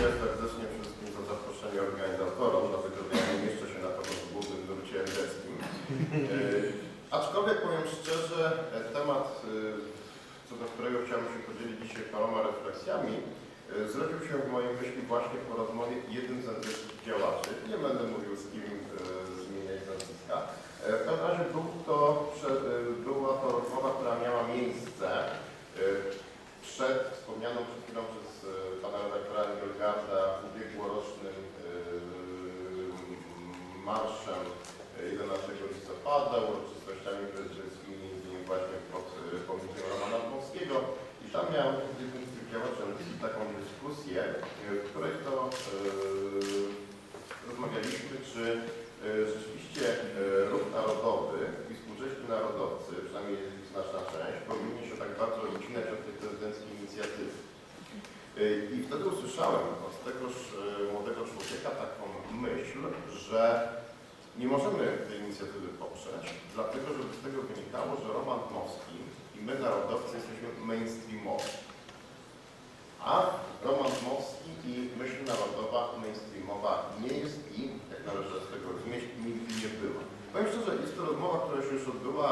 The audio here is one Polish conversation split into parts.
Dziękuję serdecznie wszystkim za zaproszenie organizatorom, dlatego że nie mieszczę się na pewno w głównym nurcie endeckim. E, aczkolwiek powiem szczerze, temat, e, co do którego chciałem się podzielić dzisiaj paroma refleksjami, e, zrodził się w mojej myśli właśnie po rozmowie jednym z endeckich działaczy. Nie będę mówił z kim zmieniać nazwiska. W każdym razie był to, była to rozmowa, która miała miejsce przed wspomnianą przed chwilą przez pana redaktora Engelgarda ubiegłorocznym e, marszem e, 11 listopada, uroczystościami prezydenckimi właśnie pod e, pomnikiem Romana Dmowskiego i tam miałem z jednym z tych działaczy taką dyskusję, e, w której to e, rozmawialiśmy, czy e, rzeczywiście e, ruch narodowy i współcześni narodowcy, przynajmniej ich znaczna część, powinni się tak bardzo odcinać od tej prezydenckiej inicjatywy. E, I wtedy usłyszałem od tegoż e, młodego człowieka taką myśl, że nie możemy tej inicjatywy poprzeć, dlatego że z tego wynikało, że Roman Dmowski i my narodowcy jesteśmy mainstreamowi. A Roman Dmowski i myśl narodowa mainstreamowa nie jest i, jak należy z tego rozumieć, nigdy nie była. Powiem szczerze, jest to rozmowa, która się już odbyła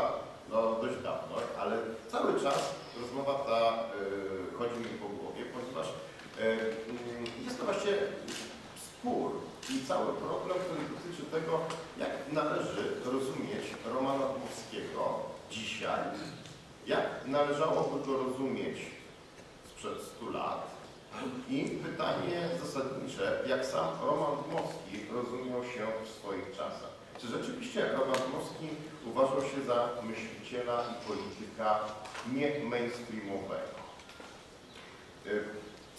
no, dość dawno, ale cały czas rozmowa ta y, chodzi mi po głowie, ponieważ y, y, jest to właśnie spór i cały problem, który dotyczy tego, jak należy rozumieć Romana Dmowskiego dzisiaj, jak należałoby go rozumieć sprzed 100 lat. I pytanie zasadnicze, jak sam Roman Dmowski rozumiał się w swoich czasach. Czy rzeczywiście Roman Dmowski uważał się za myśliciela i polityka nie mainstreamowego?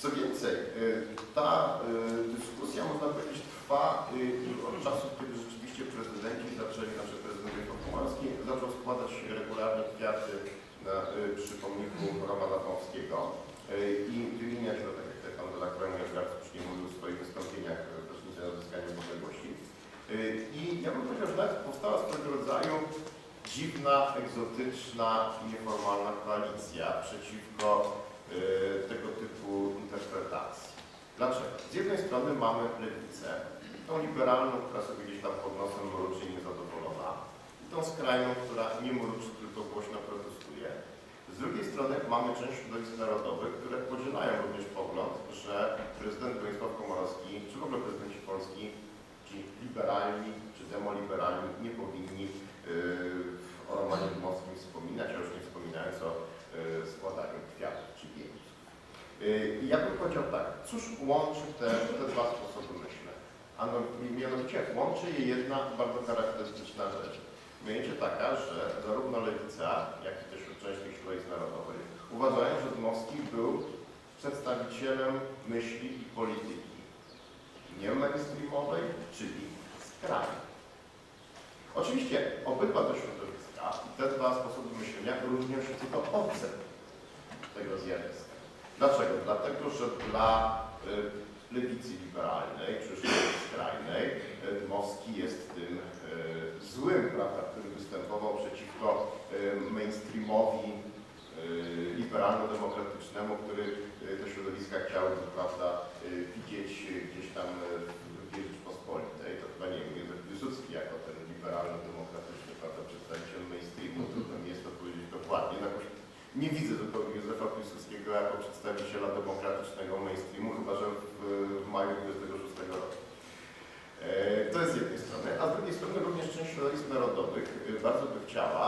Co więcej, y, ta y, dyskusja, można powiedzieć, trwa y, od czasu, kiedy rzeczywiście prezydenci zaczęli, znaczy prezydent Wojciech zaczął składać regularnie kwiaty na, przy pomniku Romana Dmowskiego y, i wymieniać go, tak jak pan Jarek wcześniej mówił w swoich wystąpieniach w rocznicy odzyskania niepodległości. Y, I ja bym powiedział, że nawet powstała swego rodzaju dziwna, egzotyczna, nieformalna koalicja przeciwko tego typu interpretacji. Dlaczego? Z jednej strony mamy lewicę, tą liberalną, która sobie gdzieś tam pod nosem mruczy i niezadowolona, i tą skrajną, która nie mruczy, tylko głośno protestuje. Z drugiej strony mamy część środowisk narodowych, które podzielają również pogląd, że prezydent Bronisław Komorowski, czy w ogóle prezydenci Polski, ci liberalni, czy demoliberalni nie powinni yy, o Romanie Dmowskim wspominać, a już nie wspominając o yy, składaniu kwiatów czy wieńców. Yy, I ja bym powiedział tak, cóż łączy te, te dwa sposoby myślenia? Ano, mianowicie łączy je jedna bardzo charakterystyczna rzecz. Mianowicie taka, że zarówno lewica, jak i też część tych środowisk uważają, że Dmowski był przedstawicielem myśli i polityki nie mainstreamowej, czyli skrajnej. Oczywiście obydwa te środowiska te dwa sposoby myślenia różnią się do ocen tego zjawiska. Dlaczego? Dlatego, że dla y, lewicy liberalnej czy skrajnej y, Dmowski jest tym y, złym, prawda, który występował przeciwko mainstreamowi liberalno-demokratycznemu, który te środowiska chciały, prawda, widzieć gdzieś tam w Rzeczpospolitej. To chyba nie wiem, Józef jako ten liberalno-demokratyczny, przedstawiciel mainstreamu, trudno mi jest to powiedzieć dokładnie. No, nie widzę tylko Józefa Piłsudskiego jako przedstawiciela demokratycznego mainstreamu, chyba że w, maju 26 roku. E, To jest z jednej strony, a z drugiej strony również część środowisk narodowych e, bardzo by chciała,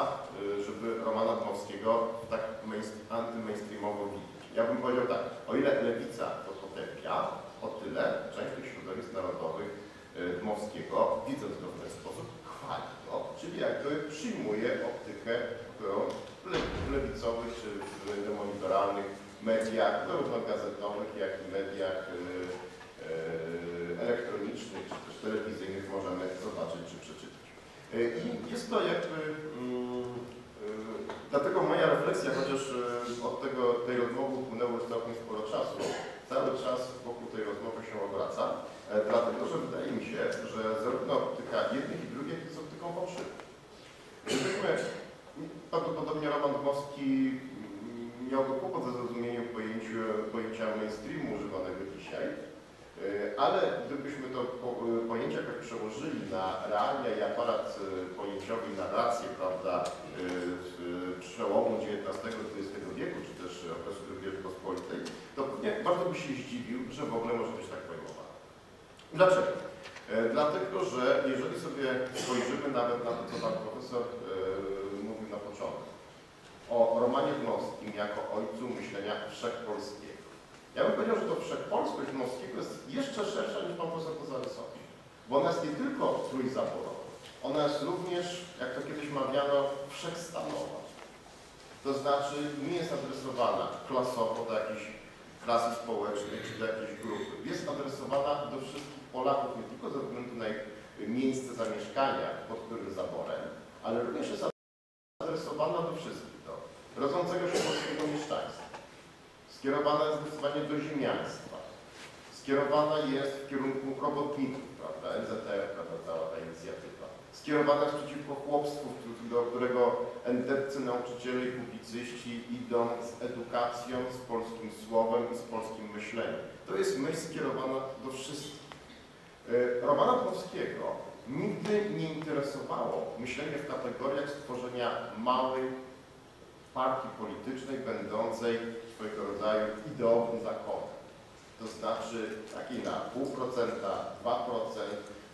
e, żeby Romana Dmowskiego tak mainst- antymainstreamowo widzieć. Ja bym powiedział tak, o ile lewica to potępia, o tyle część tych środowisk narodowych Dmowskiego, widząc go w ten sposób, chwali go, czyli jakby przyjmuje optykę, którą lewicowych czy w demoliberalnych mediach, zarówno gazetowych, jak i mediach e, e, elektronicznych czy też telewizyjnych możemy zobaczyć czy przeczytać. E, I jest to jakby, mm, dlatego moja refleksja, chociaż od tego, tej rozmowy upłynęło już całkiem sporo czasu, cały czas wokół tej rozmowy się obraca, dlatego że wydaje mi się, że zarówno optyka jednych i drugich jest optyką fałszywą. Gdybyśmy, prawdopodobnie Roman Dmowski miałby kłopot ze zrozumieniem pojęcia, pojęcia mainstreamu używanego dzisiaj, e, ale gdybyśmy to e, pojęcie jakoś przełożyli na realia i aparat e, pojęciowy narrację, prawda, z przełomu XIX-XX wieku, czy też okresu II Rzeczypospolitej, to pewnie bardzo by się zdziwił, że w ogóle może być tak pojmowana. Dlaczego? Dlatego, że jeżeli sobie spojrzymy nawet na to, co pan profesor mówił na początku, o Romanie Dmowskim jako ojcu myślenia wszechpolskiego. Ja bym powiedział, że to wszechpolskość Dmowskiego jest jeszcze szersza niż pan profesor to zarysował. Bo ona jest nie tylko trójzaborowa, ona jest również, jak to kiedyś mawiano, wszechstanowa. To znaczy nie jest adresowana klasowo do jakiejś klasy społecznej czy do jakiejś grupy. Jest adresowana do wszystkich Polaków nie tylko ze względu na ich miejsce zamieszkania pod którym zaborem, ale również jest adresowana do wszystkich, rodzącego się polskiego mieszczaństwa. Skierowana jest zdecydowanie do ziemiaństwa. Skierowana jest w kierunku robotników, prawda, NZR, prawda, cała ta inicjatywa. Skierowana jest przeciwko chłopstwu, do którego endepcy, nauczyciele i publicyści idą z edukacją, z polskim słowem i z polskim myśleniem. To jest myśl skierowana do wszystkich. E, Romana Dmowskiego nigdy nie interesowało myślenie w kategoriach stworzenia małej partii politycznej będącej swojego rodzaju ideowym zakonem. To znaczy takiej na pół procenta, 2%,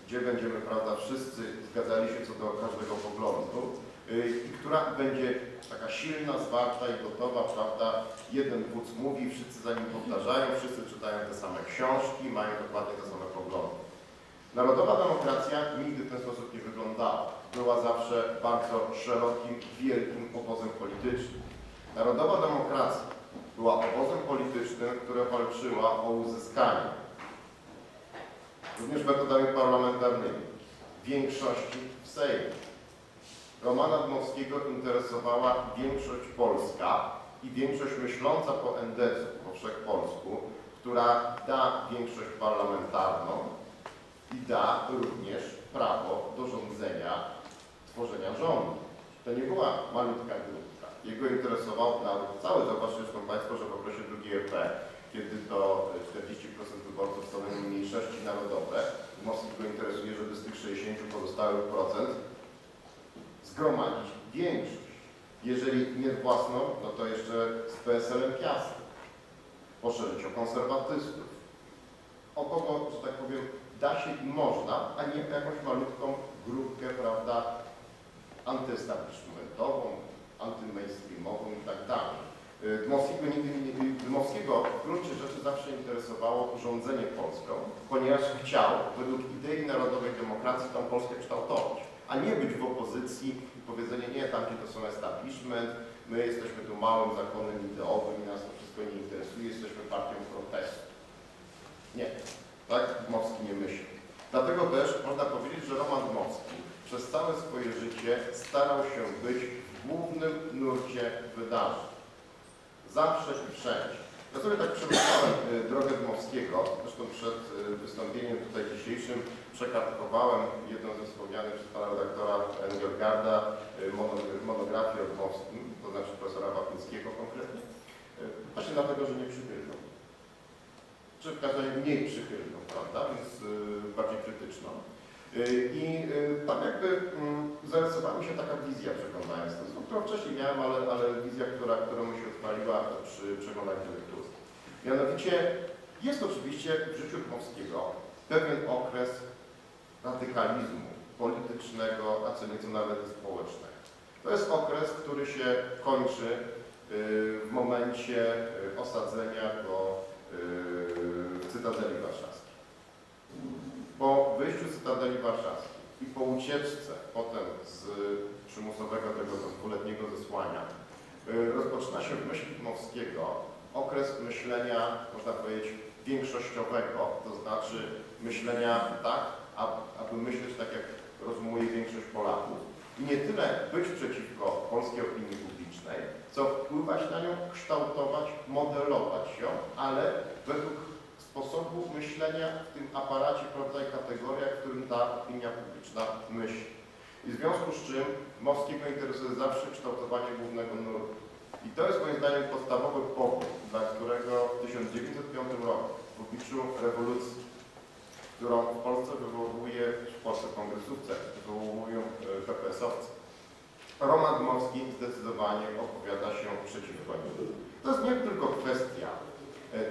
gdzie będziemy, prawda, wszyscy zgadzali się co do każdego poglądu yy, i która będzie taka silna, zwarta i gotowa, prawda, jeden wódz mówi, wszyscy za nim powtarzają, wszyscy czytają te same książki, mają dokładnie te same poglądy. Narodowa demokracja nigdy w ten sposób nie wyglądała. Była zawsze bardzo szerokim, wielkim obozem politycznym. Narodowa demokracja była obozem politycznym, które walczyła o uzyskanie, również metodami parlamentarnymi, większości w Sejmie. Romana Dmowskiego interesowała większość polska i większość myśląca po NDC, po wszechpolsku, która da większość parlamentarną, i da również prawo do rządzenia, tworzenia rządu. To nie była malutka grupka. Jego interesował naród cały. Zobaczcie zresztą Państwo, że w okresie II RP, kiedy to 40% wyborców stanowią mniejszości narodowe, Moskwy go interesuje, żeby z tych 60 pozostałych procent zgromadzić większość. Jeżeli nie własną, no to jeszcze z PSL-em Piastem. Poszerzyć o konserwatystów. O kogo, że tak powiem, da się i można, a nie jakąś malutką grupkę, prawda, antyestablishmentową, antymainstreamową i tak dalej. Y, Dmowskiego, nigdy, nie- Dmowskiego w gruncie rzeczy zawsze interesowało rządzenie Polską, ponieważ chciał według idei narodowej demokracji tą Polskę kształtować, a nie być w opozycji i powiedzenie, nie, tamci to są establishment, my jesteśmy tu małym zakonem ideowym i nas to wszystko nie interesuje, jesteśmy partią protestu. Nie, tak Dmowski nie myśli. Dlatego też można powiedzieć, że Roman Dmowski przez całe swoje życie starał się być w głównym nurcie wydarzeń. Zawsze i wszędzie. Ja sobie tak przemyślałem y, drogę Dmowskiego, zresztą przed y, wystąpieniem tutaj dzisiejszym przekartkowałem jedną ze wspomnianych przez pana redaktora Engelgarda y, mono- monografię o Dmowskim, to znaczy profesora Wapińskiego konkretnie, właśnie dlatego, że nie przychylną czy w każdym razie mniej przychylną, prawda, więc y, bardziej krytyczną. Y, I tam jakby mm, zarysowała mi się taka wizja przeglądając to, którą wcześniej miałem, ale, ale wizja, która, która mi się odpaliła przy przeglądaniu lektury. Mianowicie jest oczywiście w życiu Dmowskiego pewien okres radykalizmu politycznego, a co nieco nawet społecznego. To jest okres, który się kończy w momencie osadzenia go Cytadeli Warszawskiej. Po wyjściu z Cytadeli Warszawskiej i po ucieczce potem z przymusowego tego dwuletniego zesłania y, rozpoczyna się w myśli Dmowskiego okres myślenia, można powiedzieć, większościowego, to znaczy myślenia tak, ab- aby myśleć tak, jak rozumuje większość Polaków. I nie tyle być przeciwko polskiej opinii publicznej, co wpływać na nią, kształtować, modelować ją, ale według sposobu myślenia w tym aparacie, prawda, i kategoriach, w którym ta opinia publiczna myśli. I w związku z czym Mowskiego interesuje zawsze kształtowanie głównego nurtu. I to jest moim zdaniem podstawowy powód, dla którego w 1905 roku w obliczu rewolucji którą w Polsce wywołuje, w Polsce kongresówce wywołują e, PPS-owcy. Roman Dmowski zdecydowanie opowiada się przeciwko nim. To jest nie tylko kwestia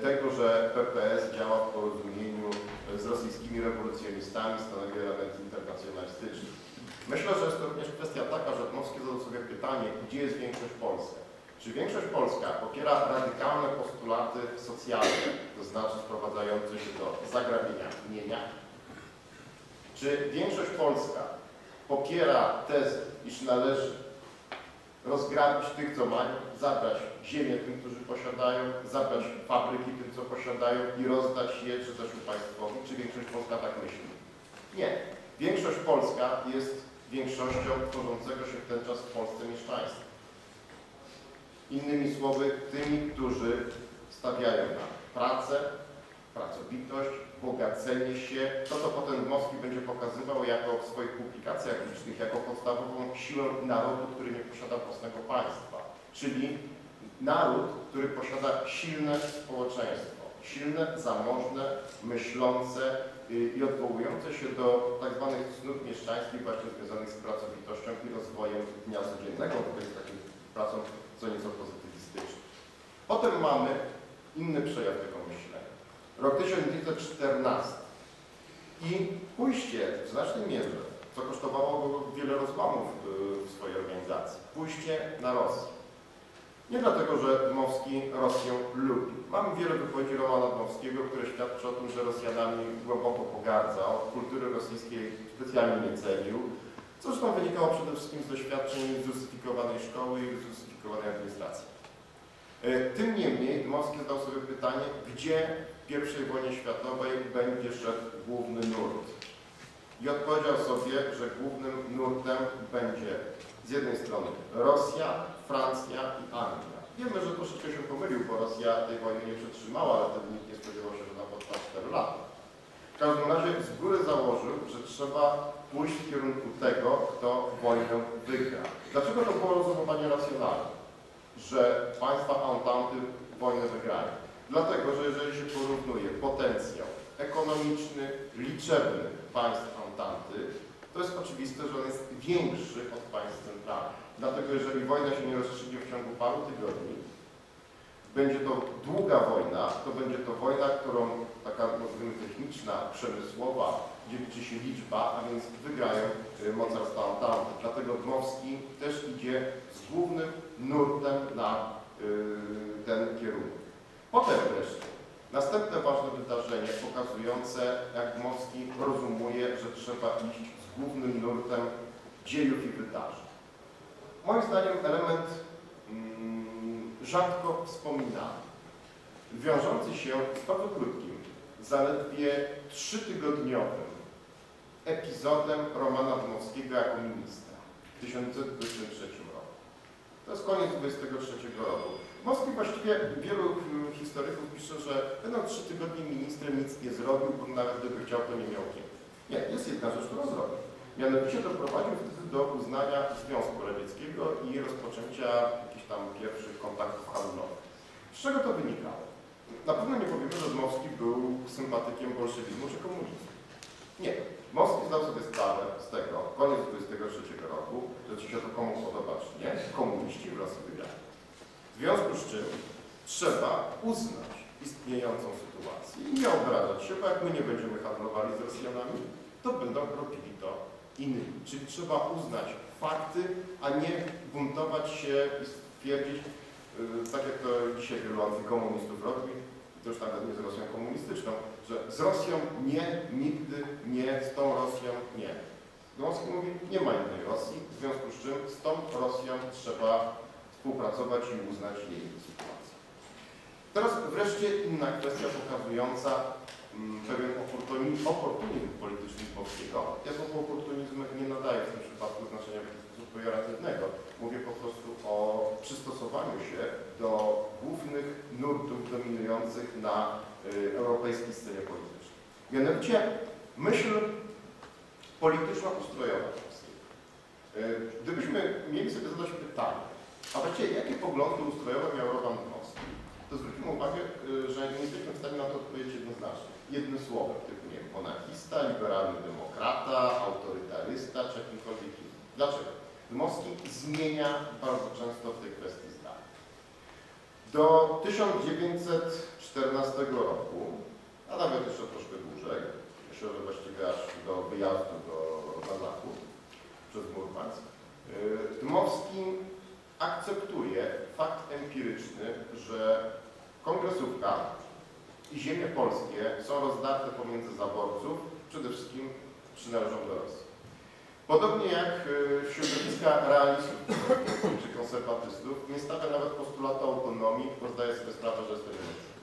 tego, że PPS działa w porozumieniu e, z rosyjskimi rewolucjonistami, stanowi element internacjonalistyczny. Myślę, że jest to również kwestia taka, że Dmowski zadał sobie pytanie, gdzie jest większość polska. Czy większość polska popiera radykalne postulaty socjalne, to znaczy sprowadzające się do zagrabienia mienia? Czy większość polska popiera tezę, iż należy rozgrabić tych, co mają, zabrać ziemię tym, którzy posiadają, zabrać fabryki tym, co posiadają i rozdać je czy też upaństwowić? Czy większość polska tak myśli? Nie. Większość polska jest większością tworzącego się w ten czas w Polsce mieszczaństwa. Innymi słowy, tymi, którzy stawiają na pracę, pracowitość, bogacenie się, to co potem Dmowski będzie pokazywał jako w swoich publikacjach licznych, jako podstawową siłę narodu, który nie posiada własnego państwa. Czyli naród, który posiada silne społeczeństwo, silne, zamożne, myślące y, i odwołujące się do tak zwanych cnót mieszczańskich właśnie związanych z pracowitością i rozwojem dnia codziennego, to jest takim pracą co nieco pozytywistycznym. Potem mamy inny przejaw tego myślenia. Rok 1914 i pójście w znacznej mierze, co kosztowało go wiele rozłamów y, w swojej organizacji, pójście na Rosję. Nie dlatego, że Dmowski Rosję lubi. Mamy wiele wypowiedzi Romana Dmowskiego, które świadczy o tym, że Rosjanami głęboko pogardzał, kultury rosyjskiej specjalnie nie cenił, co zresztą wynikało przede wszystkim z doświadczeń zrusyfikowanej szkoły i zrusyfikowanej administracji. E, Tym niemniej Dmowski zadał sobie pytanie, gdzie w I wojnie światowej będzie szedł główny nurt. I odpowiedział sobie, że głównym nurtem będzie z jednej strony Rosja, Francja i Anglia. Wiemy, że troszeczkę się pomylił, bo Rosja tej wojny nie przetrzymała, ale wtedy nikt nie spodziewał się, że ona potrwa 4 lata. W każdym razie z góry założył, że trzeba pójść w kierunku tego, kto wojnę wygra. Dlaczego to było rozumowanie racjonalne? Że państwa Entente wojnę wygrają. Dlatego, że jeżeli się porównuje potencjał ekonomiczny, liczebny państw Entente, to jest oczywiste, że on jest większy od państw centralnych. Dlatego, jeżeli wojna się nie rozstrzygnie w ciągu paru tygodni, będzie to długa wojna, to będzie to wojna, którą taka nazwijmy techniczna, przemysłowa, gdzie liczy się liczba, a więc wygrają y, mocarstwa Entente. Dlatego Dmowski też idzie z głównym nurtem na y, ten kierunek. Potem wreszcie następne ważne wydarzenie pokazujące, jak Dmowski rozumuje, że trzeba iść z głównym nurtem dziejów i wydarzeń. Moim zdaniem element mm, rzadko wspominany, wiążący się z bardzo krótkim, zaledwie trzytygodniowym epizodem Romana Dmowskiego jako ministra w 1923 roku. To jest koniec 1923 roku. Dmowski właściwie wielu mm, historyków pisze, że będąc trzy tygodnie ministrem nic nie zrobił, bo nawet gdyby chciał, to nie miał kiedy. Nie, jest jedna rzecz, którą zrobił. Mianowicie doprowadził wtedy do uznania Związku Radzieckiego i rozpoczęcia jakichś tam pierwszych kontaktów handlowych. Z czego to wynikało? Na pewno nie powiemy, że Dmowski był sympatykiem bolszewizmu czy komunizmu. Nie. Dmowski zdał sobie sprawę z tego, koniec 23 roku, że czy się to komu podoba, czy nie, komuniści w Rosji wygrali. W związku z czym trzeba uznać istniejącą sytuację i nie obrażać się, bo jak my nie będziemy handlowali z Rosjanami, to będą robili to inni. Czyli trzeba uznać fakty, a nie buntować się i stwierdzić, yy, tak jak to dzisiaj wielu antykomunistów robi, to już nawet nie z Rosją komunistyczną, że z Rosją nie, nigdy nie, z tą Rosją nie. Dmowski mówi, nie ma innej Rosji, w związku z czym z tą Rosją trzeba współpracować i uznać jej sytuację. Teraz wreszcie inna kwestia pokazująca mm, pewien oportunizm, oportunizm polityczny Polskiego. Ja słowo oportunizm nie nadaję w tym przypadku znaczenia w sposób. Mówię po prostu o przystosowaniu się do głównych nurtów dominujących na y, europejskiej scenie politycznej. Mianowicie myśl polityczno-ustrojowa polskiego. Y, Gdybyśmy mieli sobie zadać pytanie, a właściwie jakie poglądy ustrojowe miał Roman Dmowski, to zwróćmy uwagę, y, że nie jesteśmy w stanie na to odpowiedzieć jednoznacznie. Jednym słowem, typu nie wiem, monarchista, liberalny demokrata, autorytarysta czy jakimkolwiek innym. Dlaczego? Dmowski zmienia bardzo często w tej kwestii zdanie. Do 1914 roku, a nawet jeszcze troszkę dłużej, myślę, właściwie aż do wyjazdu do, na zachód przez Murmansk, yy, Dmowski akceptuje fakt empiryczny, że kongresówka i ziemie polskie są rozdarte pomiędzy zaborców, przede wszystkim przynależą do Rosji. Podobnie jak w środowiska realistów czy konserwatystów, nie stawia nawet postulatu autonomii, bo zdaje sobie sprawę, że jest to niemożliwe.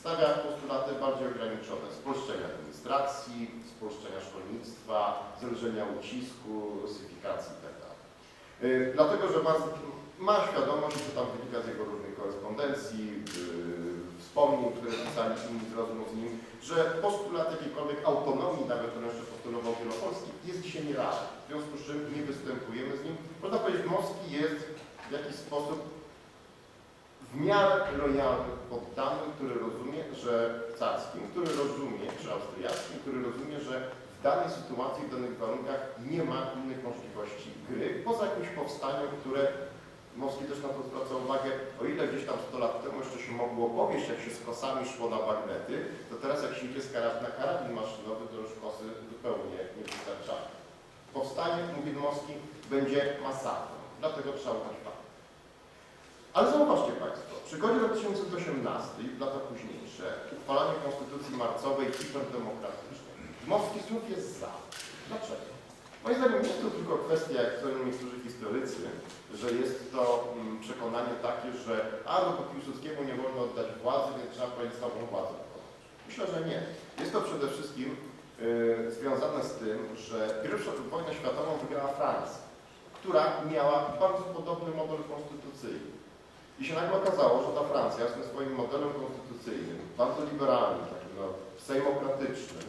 Stawia postulaty bardziej ograniczone, spolszczenia administracji, spolszczenia szkolnictwa, zależenia ucisku, rusyfikacji itd. Yy, dlatego, że ma, ma świadomość, że tam wynika z jego różnych korespondencji, yy, wspomnień, które pisali inni z rozmów z nim, że postulat jakiejkolwiek autonomii, nawet on jeszcze postulował Wielopolski, jest dzisiaj nierealny. W związku z czym nie występujemy z nim. Można powiedzieć, Moski jest w jakiś sposób w miarę lojalny poddanym, który rozumie, że carskim, który rozumie, czy austriackim, który rozumie, że w danej sytuacji, w danych warunkach nie ma innych możliwości gry, poza jakimś powstaniem, które Moski też na to zwraca uwagę, o ile gdzieś tam 100 lat temu jeszcze się mogło opowieść, jak się z kosami szło na bagnety, to teraz jak się idzie z karab na karabin maszynowy, to już kosy zupełnie nie wystarczają. Powstanie, mówi Moski, będzie masakrą, dlatego trzeba fakt. Ale zauważcie Państwo, przychodzi rok 1918 i lata późniejsze, uchwalanie Konstytucji Marcowej hiperdemokratycznej. Moski znów jest za. Dlaczego? Moim zdaniem nie jest to tylko kwestia, jak twierdzą niektórzy historycy, że jest to mm, przekonanie takie, że a no po Piłsudskiemu nie wolno oddać władzy, więc trzeba powiedzieć całą władzę. Myślę, że nie. Jest to przede wszystkim yy, związane z tym, że pierwszą wojnę światową wygrała Francja, która miała bardzo podobny model konstytucyjny. I się nagle okazało, że ta Francja z tym swoim modelem konstytucyjnym, bardzo liberalnym, takim no, sejmokratycznym,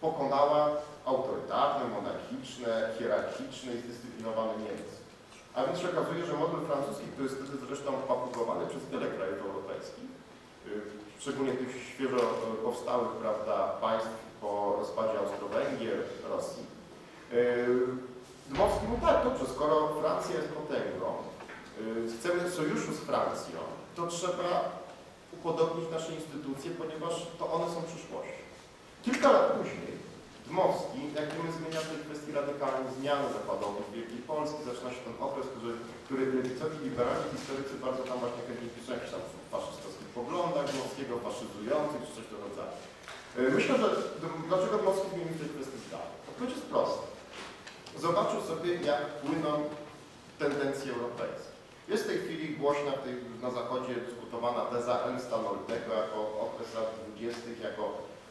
pokonała autorytarne, monarchiczne, hierarchiczne i zdyscyplinowane Niemcy. A więc się okazuje, że model francuski, który jest wtedy zresztą papugowany przez wiele krajów europejskich, y, szczególnie tych świeżo powstałych prawda, państw po rozpadzie Austro-Węgier, Rosji. Y, Dmowski mówi tak, dobrze, skoro Francja jest potęgą, y, chcemy sojuszu z Francją, to trzeba upodobnić nasze instytucje, ponieważ to one są przyszłością. Kilka lat później Dmowski, jak wiemy, zmienia w tej kwestii radykalnie zmiany w Wielkiej Polski. Zaczyna się ten okres, który, który lewicowi liberalni historycy bardzo tam właśnie chętnie piszą jakichś tam faszystowskich poglądach Dmowskiego, faszyzujących czy coś tym rodzaju. Myślę, że dlaczego Dmowski zmienił w tej kwestii zdanie? Odpowiedź jest prosta. Zobaczył sobie, jak płyną tendencje europejskie. Jest w tej chwili głośna tej, na Zachodzie dyskutowana teza Ernsta Noltego jako okres lat 20. jako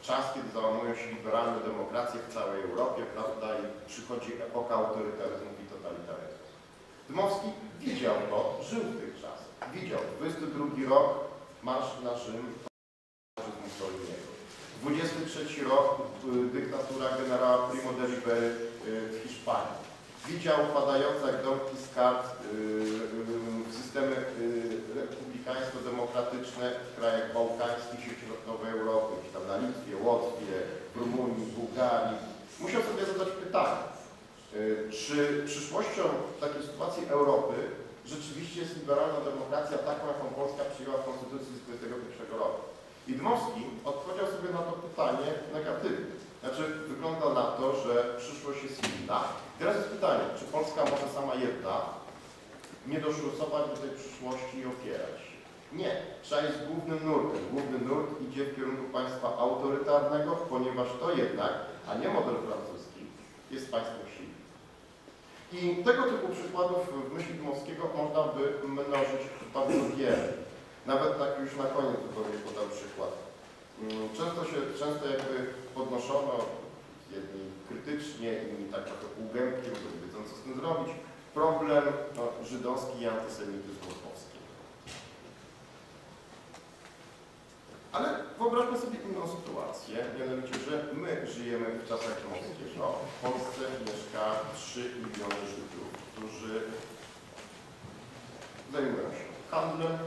czas, kiedy załamują się liberalne demokracje w całej Europie, prawda, i przychodzi epoka autorytaryzmów i totalitaryzmu. Dmowski widział to, żył w tych czasach. Widział. 22 rok, marsz na Rzym, Mussoliniego. 23 rok, dyktatura generała Primo de Rivera w Hiszpanii. Widział padające jak domki z kart systemy republikańsko-demokratyczne w krajach bałkańskich i środkowej Europy, czy tam na Litwie, Łotwie, Rumunii, Bułgarii. Musiał sobie zadać pytanie, czy przyszłością takiej sytuacji Europy rzeczywiście jest liberalna demokracja taką, jaką Polska przyjęła w Konstytucji z 21 roku. I Dmowski odpowiedział sobie na to pytanie negatywnie. Znaczy, wygląda na to, że przyszłość jest inna. Teraz jest pytanie, czy Polska może sama jedna nie doszlusować do tej przyszłości i opierać się? Nie. Trzeba jest głównym nurtem. Główny nurt idzie w kierunku państwa autorytarnego, ponieważ to jednak, a nie model francuski, jest państwem silnym. I tego typu przykładów w myśli Dmowskiego można by mnożyć bardzo wiele. Nawet tak już na koniec zupełnie podam przykład. Często się, często jakby podnoszono, jedni krytycznie, inni tak trochę półgębkiem, nie co z tym zrobić, problem no, żydowski i antysemityzmu w. Ale wyobraźmy sobie inną sytuację, mianowicie, że my żyjemy w czasach Dmowskiego. W Polsce mieszka 3 miliony Żydów, którzy zajmują się handlem,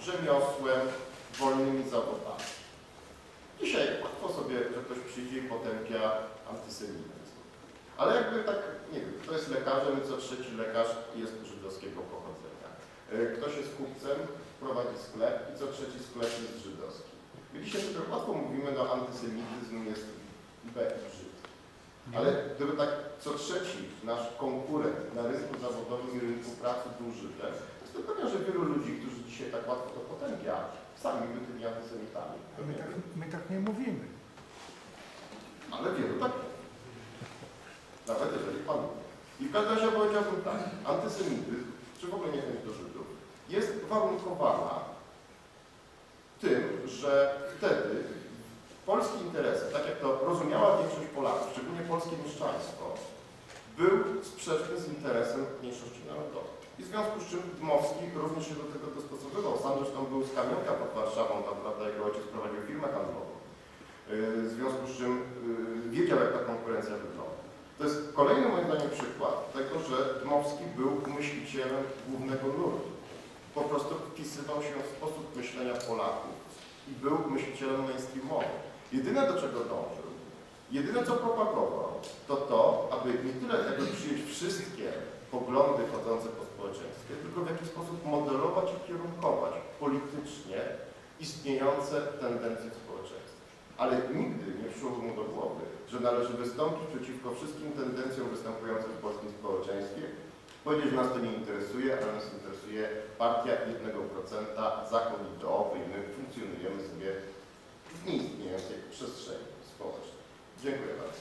rzemiosłem, wolnymi zawodami. Dzisiaj łatwo sobie, że ktoś szczycie i potępia antysemityzm. Ale jakby tak, nie wiem, kto jest lekarzem, co trzeci lekarz jest żydowskiego pochodzenia. E, Ktoś jest kupcem, prowadzi sklep i co trzeci sklep jest żydowski. Widzicie, że trochę łatwo mówimy, no antysemityzm jest B i Żyd. Ale gdyby tak co trzeci nasz konkurent na rynku zawodowym i rynku pracy był Żydem, to pewien, że wielu ludzi, którzy dzisiaj tak łatwo to potępia, sami by tymi antysemitami. My tak, my tak nie mówimy. Ale wielu tak. Nawet jeżeli pan mówi. I w każdym razie powiedziałbym tak, antysemityzm, czy w ogóle niechęć do Żydów, jest warunkowana tym, że wtedy polskie interesy, tak jak to rozumiała większość Polaków, szczególnie polskie mieszczaństwo, był sprzeczny z interesem mniejszości narodowej. I w związku z czym Dmowski również się do tego dostosowywał. Sam zresztą był z kamionka pod Warszawą, tam, prawda, jego ojciec prowadził firmę handlową. Yy, W związku z czym yy, wiedział, jak ta konkurencja wygląda. To jest kolejny moim zdaniem przykład tego, że Dmowski był myślicielem głównego nurtu. Po prostu wpisywał się w sposób myślenia Polaków i był myślicielem mainstreamowym. Jedyne do czego dążył, jedyne co propagował, to to, aby nie tyle przyjąć wszystkie poglądy chodzące po społeczeństwie, tylko w jakiś sposób modelować i kierunkować politycznie istniejące tendencje w społeczeństwie. Ale nigdy nie przyszło mu do głowy, że należy wystąpić przeciwko wszystkim tendencjom występującym w polskim społeczeństwie, powiedzieć, że nas to nie interesuje, ale nas interesuje partia 1%, zakon ideowy i my funkcjonujemy sobie w nieistniejącej przestrzeni społecznej. Dziękuję bardzo.